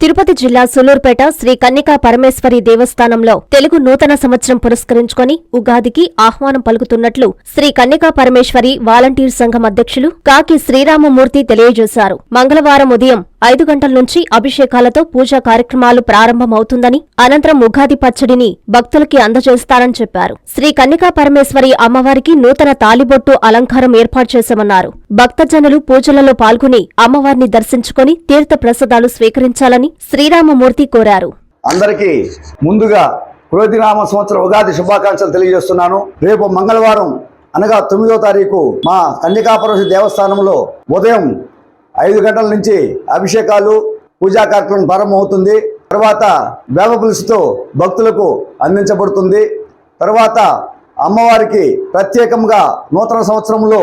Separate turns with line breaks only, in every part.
తిరుపతి జిల్లా సులూర్పేట శ్రీ కన్నికా పరమేశ్వరి దేవస్థానంలో తెలుగు నూతన సంవత్సరం పురస్కరించుకొని ఉగాదికి ఆహ్వానం పలుకుతున్నట్లు శ్రీ కన్నికా పరమేశ్వరి వాలంటీర్ సంఘం అధ్యక్షులు కాకి శ్రీరామమూర్తి తెలియజేశారు. మంగళవారం ఉదయం ఐదు గంటల నుంచి అభిషేకాలతో పూజా కార్యక్రమాలు ప్రారంభమవుతుందని అనంతరం ఉగాది పచ్చడిని భక్తులకి అందజేస్తారని చెప్పారు. శ్రీ కన్నికా పరమేశ్వరి అమ్మవారికి నూతన తాలిబొట్టు అలంకారం ఏర్పాటు చేశామన్నారు. భక్తజనులు పూజలలో పాల్గొని అమ్మవారిని దర్శించుకొని తీర్థ ప్రసాదాలు స్వీకరించాలని శ్రీరామమూర్తి కోరారు.
అందరికీ ముందుగా క్రోధినామ సంవత్సర ఉగాది శుభాకాంక్షలు తెలియజేస్తున్నాను. రేపు మంగళవారం అనగా తొమ్మిదో తారీఖు మా కన్నికాపరమేశ్వరి దేవస్థానంలో ఉదయం ఐదు గంటల నుంచి అభిషేకాలు పూజా కార్యక్రమం ప్రారంభమవుతుంది. తర్వాత వేప పులుసుతో భక్తులకు అందించబడుతుంది. తర్వాత అమ్మవారికి ప్రత్యేకంగా నూతన సంవత్సరంలో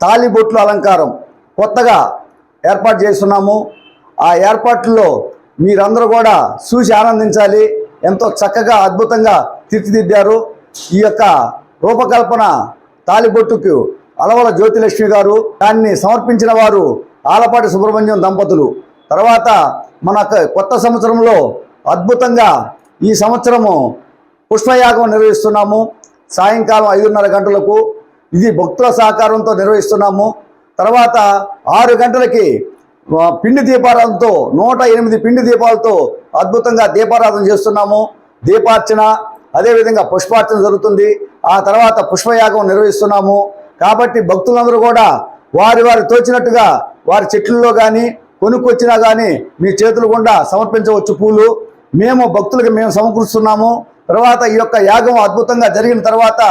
తాలిబొట్లు అలంకారం కొత్తగా ఏర్పాటు చేస్తున్నాము. ఆ ఏర్పాట్లలో మీరందరూ కూడా చూసి ఆనందించాలి. ఎంతో చక్కగా అద్భుతంగా తీర్చిదిద్దారు. ఈ యొక్క రూపకల్పన తాలిబొట్టుకు అలవల జ్యోతిలక్ష్మి గారు దాన్ని సమర్పించిన వారు ఆలపాటి సుబ్రహ్మణ్యం దంపతులు. తర్వాత మన కొత్త సంవత్సరంలో అద్భుతంగా ఈ సంవత్సరము పుష్పయాగం నిర్వహిస్తున్నాము. సాయంకాలం ఐదున్నర గంటలకు ఇది భక్తుల సహకారంతో నిర్వహిస్తున్నాము. తర్వాత ఆరు గంటలకి పిండి దీపారాధనతో నూట ఎనిమిది పిండి దీపాలతో అద్భుతంగా దీపారాధన చేస్తున్నాము. దీపార్చన అదేవిధంగా పుష్పార్చన జరుగుతుంది. ఆ తర్వాత పుష్పయాగం నిర్వహిస్తున్నాము. కాబట్టి భక్తులందరూ కూడా వారి వారి తోచినట్టుగా వారి చెట్లలో కానీ కొనుక్కొచ్చినా కానీ మీ చేతులు గుండా సమర్పించవచ్చు పూలు. మేము భక్తులకు మేము సమకూరుస్తున్నాము. తర్వాత ఈ యొక్క యాగం అద్భుతంగా జరిగిన తర్వాత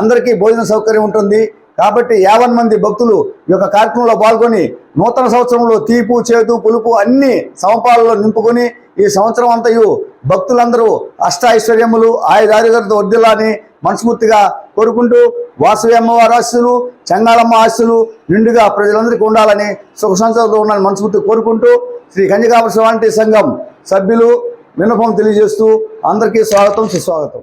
అందరికీ భోజన సౌకర్యం ఉంటుంది. కాబట్టి యావన్ మంది భక్తులు ఈ యొక్క కార్యక్రమంలో పాల్గొని నూతన సంవత్సరంలో తీపు చేదు పులుపు అన్ని సమపాలలో నింపుకొని ఈ సంవత్సరం అంతయు భక్తులందరూ అష్ట ఐశ్వర్యములు ఆయుధారులతో వర్దిల్లాని మనస్ఫూర్తిగా కోరుకుంటూ వాసవి అమ్మవారి ఆశీస్సులు చంగాళమ్మ ఆశీస్సులు నిండుగా ప్రజలందరికీ ఉండాలని సుఖ సంతోషంతో ఉండాలని మనస్ఫూర్తి కోరుకుంటూ శ్రీ కన్యకాపుర సంఘం సభ్యులు విన్నపం తెలియజేస్తూ అందరికీ స్వాగతం సుస్వాగతం.